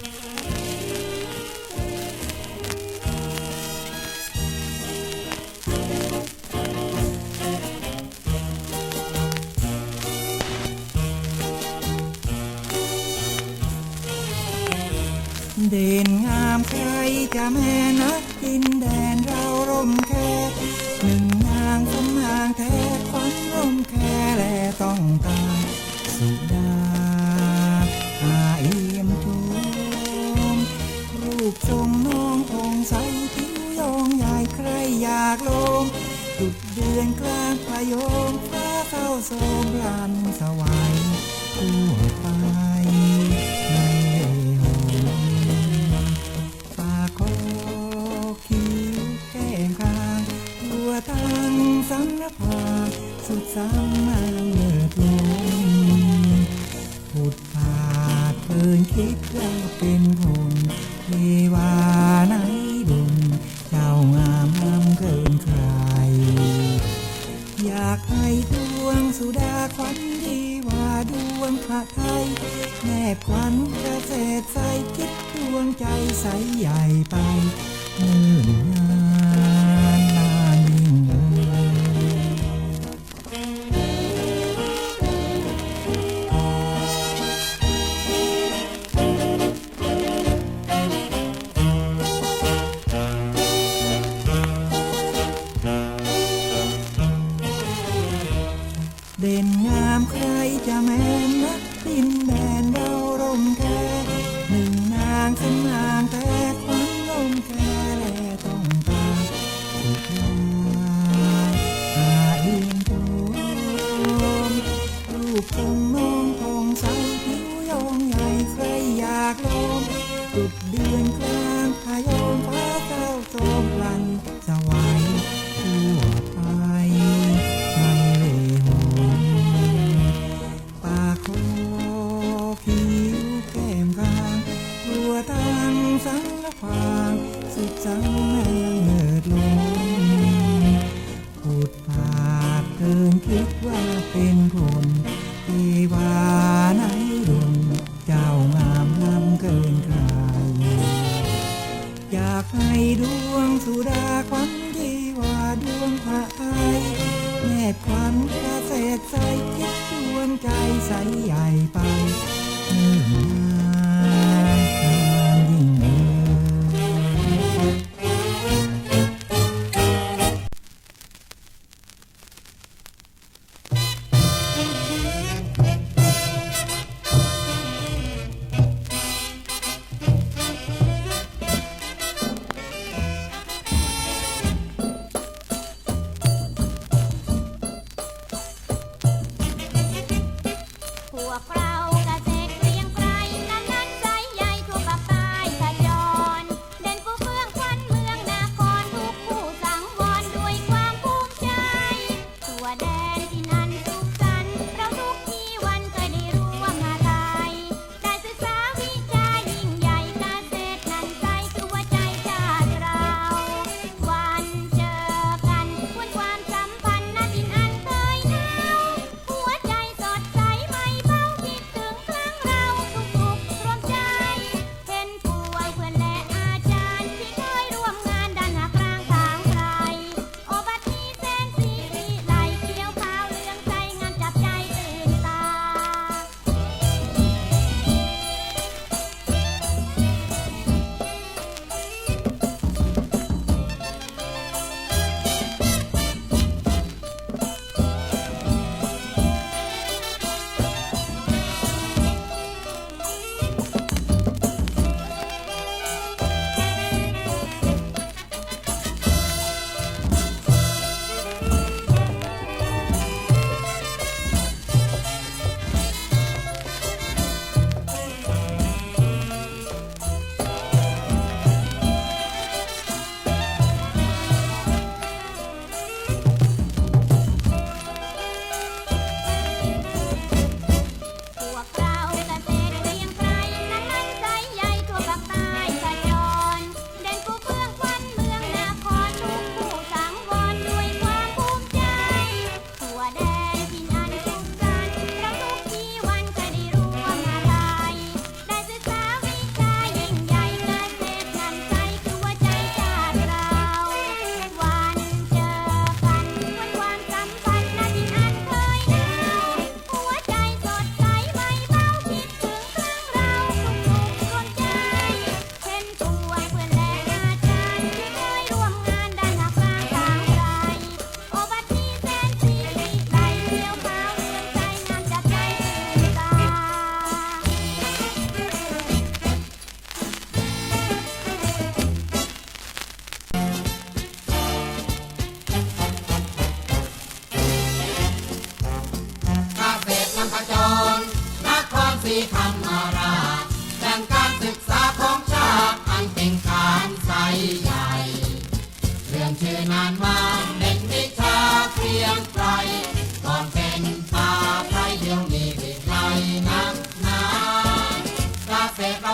เด่นงามใครจะแม่นักดินแดนเราร่ม งน้องคงใสผิวยองใหญ่ใครอยากลงจุดเดือนกลางพะโยงฟ้าเข้าโสมรันสวายทั่ไปในหงปากคอคิวแก้มกลางตัวทั้งสำนักผาสุดสำนางเมื่อลงพุดผาดเพิ่นคิดว่าเป็นคน เทวาไหนดุลเจ้างามงามเกินใคร อยากให้ดวงสุดาควันดีว่าดวงพระไทยแนบควันเกษตรใสคิดดวงใจใสใหญ่ไปเมื่อ สุดสังแมงเงิดลงพูดผาดเกินคิดว่าเป็นคนเทวาไหนดวงเจ้างามล้ำเกินใครอยากให้ดวงสุดาควันดีว่าดวงพระไทยแนบควันเกษตรใสคิดดวงใจใสใหญ่ไป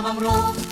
Tamam Rob.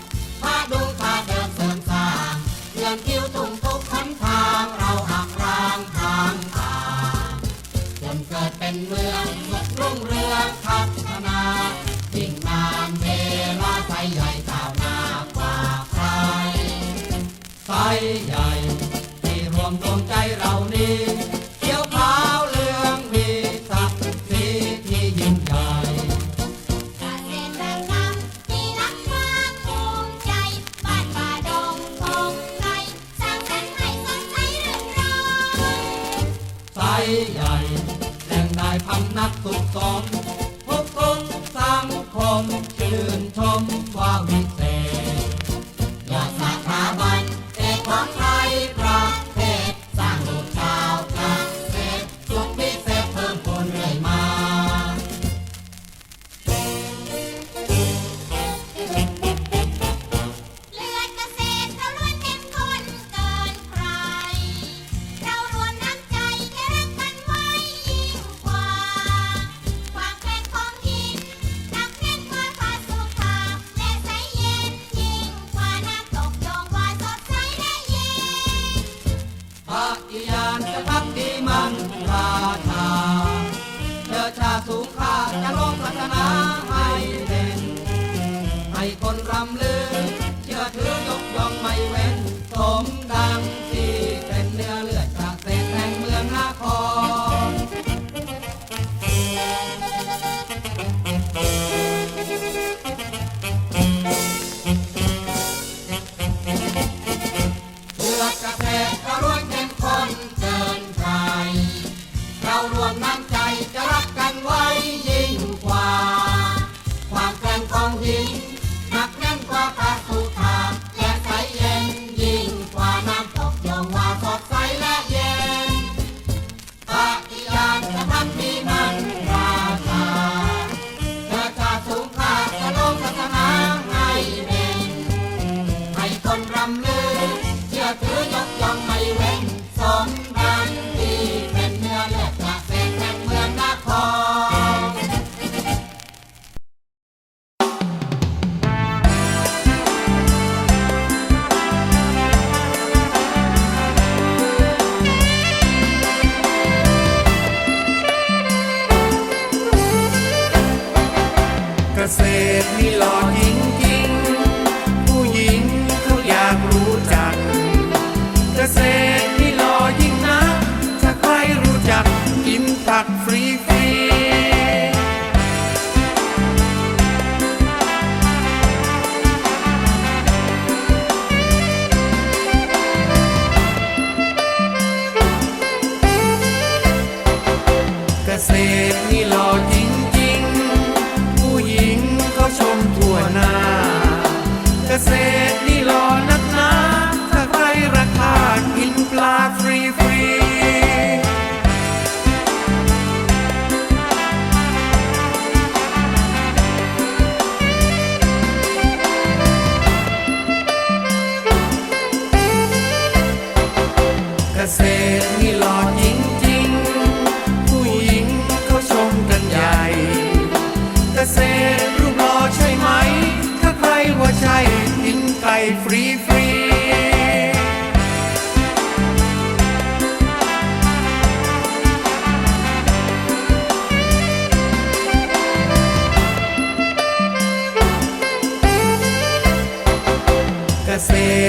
ษตรมีหลอดหญิง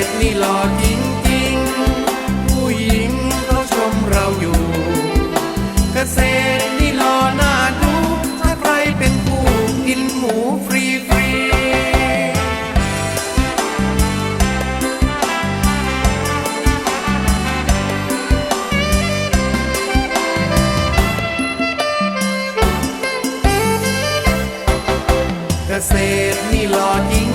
ดนี่หล่อจริงจริงผู้หญิงเขาชมเราอยู่ เกษตรนี่หล่อหน้าดูถ้าใครเป็นผู้กินหมูฟรีฟรีเกษตรนี่หล่อจริง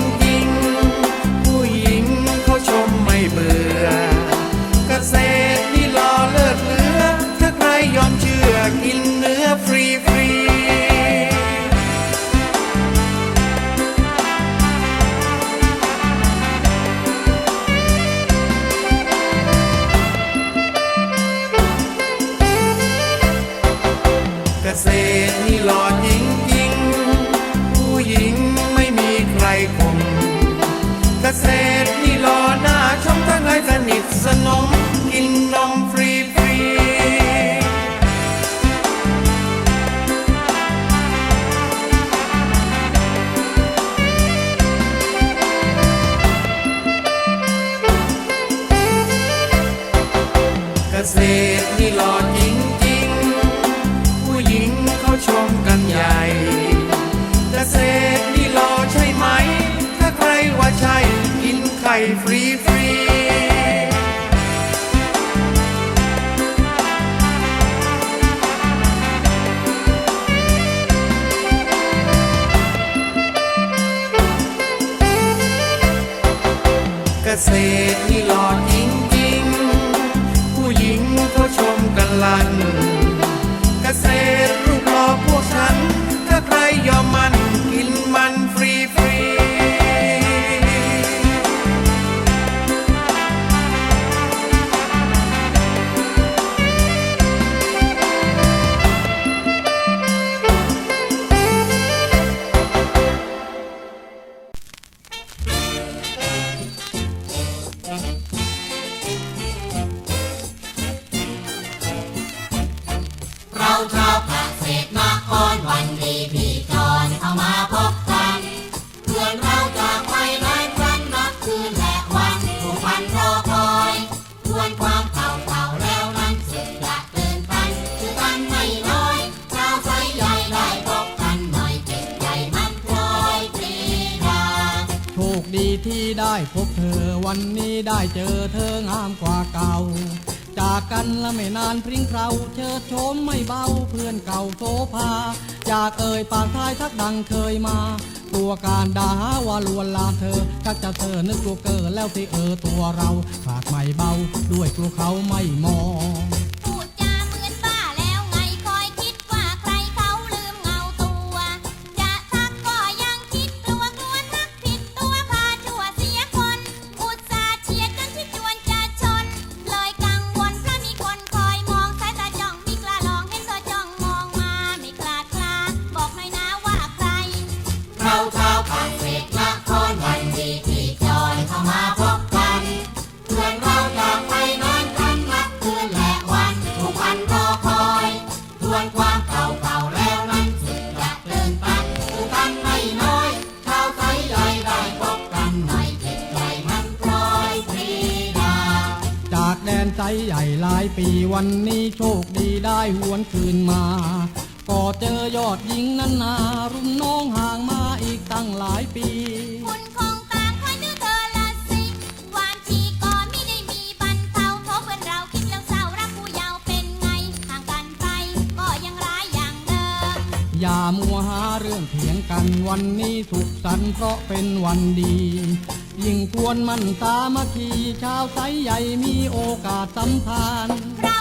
placer เจอเธองามกว่าเก่า จากกันแล้วไม่นานพริ้งเราเชิดโชมไม่เบาเพื่อนเก่าโซภาอยากเอ่ยปากทายทักดังเคยมาตัวการด่าว่าลวนลามเธอชักจะเธอนึกกลัวเกินแล้วที่เออตัวเราขาดไม่เบาด้วยกลัวเขาไม่มอง งหลายปี คุณคงต่างคนดูเธอละสิวานทีก่อนไม่ได้มีบรรเทาาพื่นเราคิดแล้วเศร้รักผู้ยาว์เป็นไงห่างกันไปก็ยังร้ายอย่างเดิม อย่ามัวหาเรื่องเถียงกันวันนี้สุขสันต์เพราะเป็นวันดี ยิ่งควรมันสามัคคีชาวไซใหญ่มีโอกาสสัมพัญเรา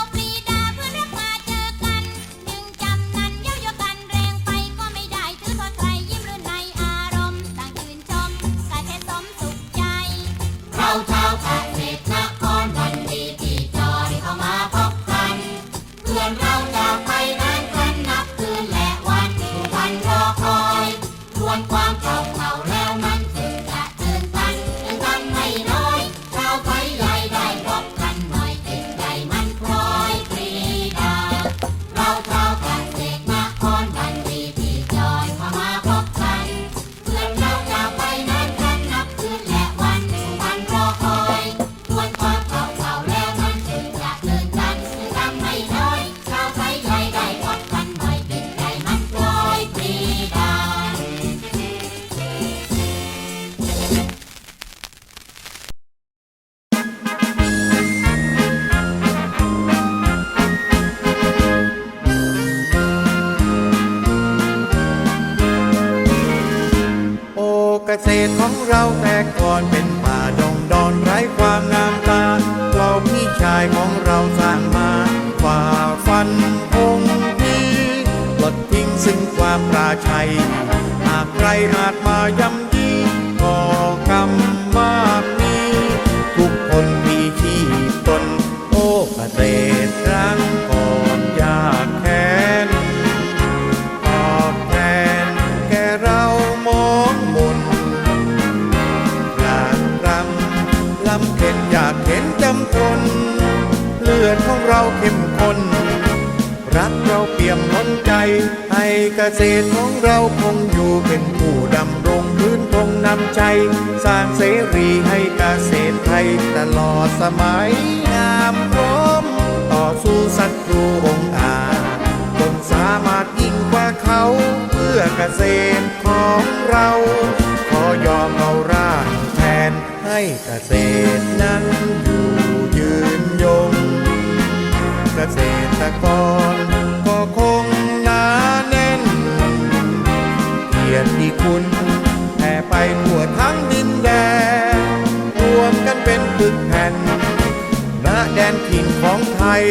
ายำยีก่อกรรมมากมีทุกคนมีที่ตนโอ้ประเทศรั้งก่อนยากแค้นตอบแทนแก่เรามองมนหลากรำลำเข็นอยากเห็นจำทนเลือดของเราเข้มข้นรักเราเปี่ยมล้นใจ ให้เกษตรของเราคงอยู่เป็นผู้ งนำใจ สร้างเสรีให้เกษตรไทยตลอดสมัยงามพร้อมต่อสู้ศัตรูองอาจจนสามารถยิ่งกว่าเขาเพื่อเกษตรของเรา ขอยอมเอาร่างแทนให้เกษตรนั้นอยู่ยืนยง เกษตรกรก็คงหนาแน่นเกียรติคุณ แดนถิ่นของไทย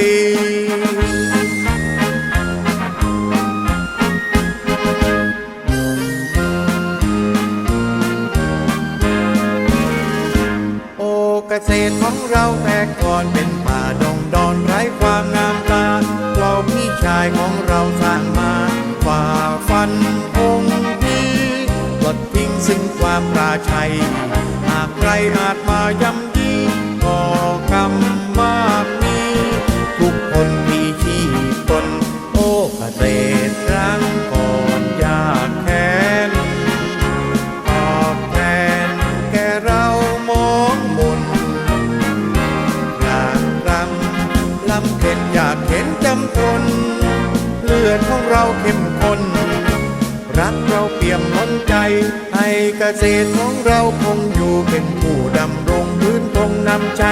ษตรของเราคงอยู่เป็นผู้ดำรงพื้นคงนำใจ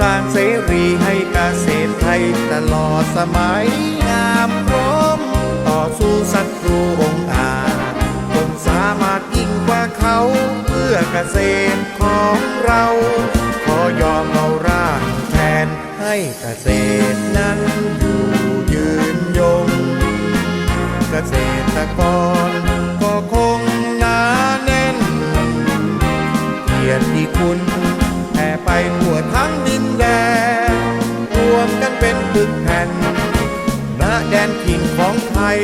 สร้างเสรีให้เกษตรไทยตลอดสมัยงามพร้อมต่อสู้ศัตรูองอาจจนสามารถยิ่งกว่าเขาเพื่อเกษตรของเรา ขอยอมเอาร่างแทนให้เกษตรนั้นอยู่ยืนยง เกษตรกรุญแผ่ไปทั่วทั้งดินแดนรวมกันเป็นปึกแผ่นณแดนถิ่นของไทย